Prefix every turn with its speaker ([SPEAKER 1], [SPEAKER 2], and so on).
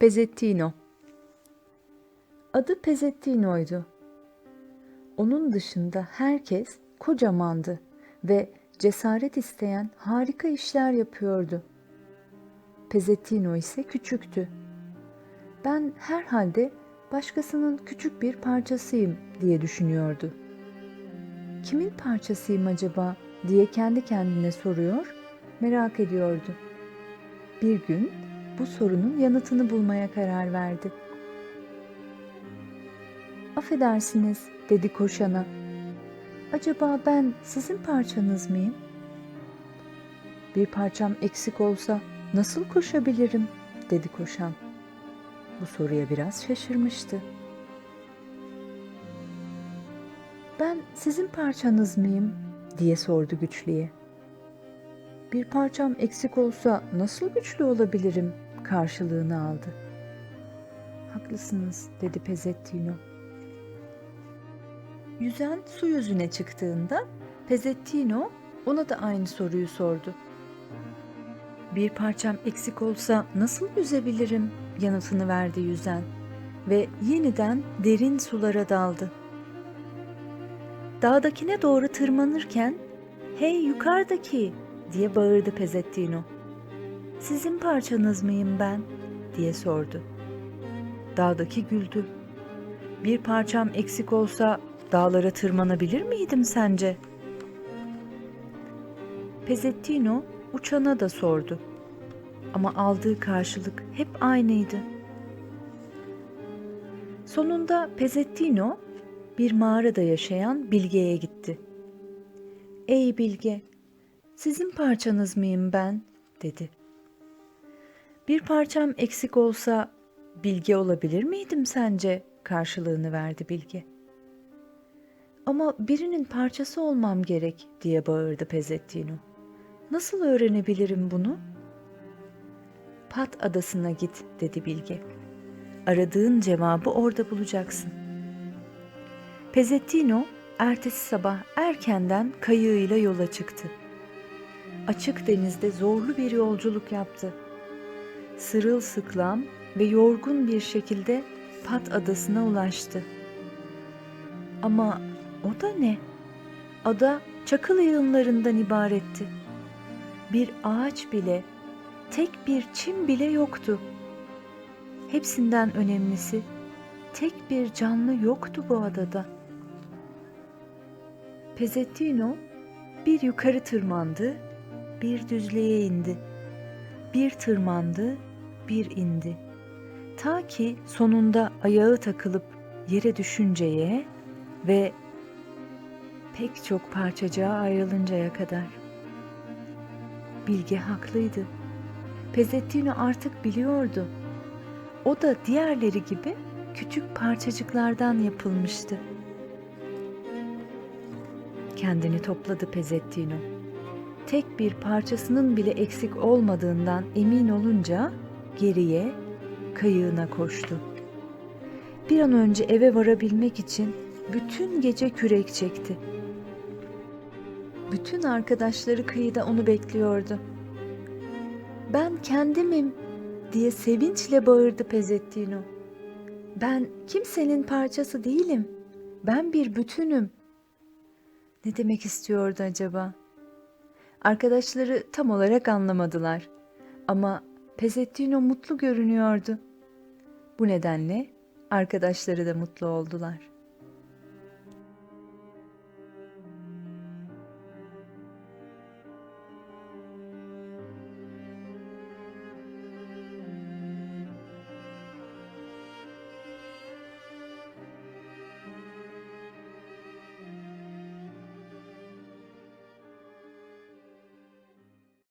[SPEAKER 1] Pezzettino Adı Pezzettino'ydu. Onun dışında herkes kocamandı ve cesaret isteyen harika işler yapıyordu. Pezzettino ise küçüktü. Ben herhalde başkasının küçük bir parçasıyım diye düşünüyordu. Kimin parçasıyım acaba diye kendi kendine soruyor, merak ediyordu. Bir gün bu sorunun yanıtını bulmaya karar verdi. Affedersiniz dedi koşana. Acaba ben sizin parçanız mıyım? Bir parçam eksik olsa nasıl koşabilirim dedi koşan. Bu soruya biraz şaşırmıştı. Ben sizin parçanız mıyım diye sordu güçlüye. Bir parçam eksik olsa nasıl güçlü olabilirim karşılığını aldı. Haklısınız dedi Pezettino. Yüzen su yüzüne çıktığında Pezettino ona da aynı soruyu sordu. Bir parçam eksik olsa nasıl yüzebilirim yanıtını verdi yüzen ve yeniden derin sulara daldı. Dağdakine doğru tırmanırken "Hey yukarıdaki!" diye bağırdı Pezettino. "Sizin parçanız mıyım ben?" diye sordu. Dağdaki güldü. Bir parçam eksik olsa dağlara tırmanabilir miydim sence? Pezettino uçana da sordu. Ama aldığı karşılık hep aynıydı. Sonunda Pezettino bir mağarada yaşayan Bilge'ye gitti. "Ey Bilge, sizin parçanız mıyım ben?" dedi. "Bir parçam eksik olsa Bilge olabilir miydim sence?" karşılığını verdi Bilge. Ama birinin parçası olmam gerek diye bağırdı Pezettino. Nasıl öğrenebilirim bunu? Pat adasına git dedi Bilge. Aradığın cevabı orada bulacaksın. Pezettino ertesi sabah erkenden kayığıyla yola çıktı. Açık denizde zorlu bir yolculuk yaptı. Sırılsıklam ve yorgun bir şekilde Pat adasına ulaştı. Ama o da ne? Ada çakıl yığınlarından ibaretti. Bir ağaç bile, tek bir çim bile yoktu. Hepsinden önemlisi, tek bir canlı yoktu bu adada. Pezettino bir yukarı tırmandı, bir düzlüğe indi. Bir tırmandı, bir indi. Ta ki sonunda ayağı takılıp yere düşünceye ve pek çok parçacığa ayrılıncaya kadar. Bilge haklıydı. Pezettino artık biliyordu. O da diğerleri gibi küçük parçacıklardan yapılmıştı. Kendini topladı Pezettino. Tek bir parçasının bile eksik olmadığından emin olunca geriye kayığına koştu. Bir an önce eve varabilmek için bütün gece kürek çekti. Bütün arkadaşları kıyıda onu bekliyordu. Ben kendimim diye sevinçle bağırdı Pezettino. Ben kimsenin parçası değilim. Ben bir bütünüm. Ne demek istiyordu acaba? Arkadaşları tam olarak anlamadılar. Ama Pezettino mutlu görünüyordu. Bu nedenle arkadaşları da mutlu oldular.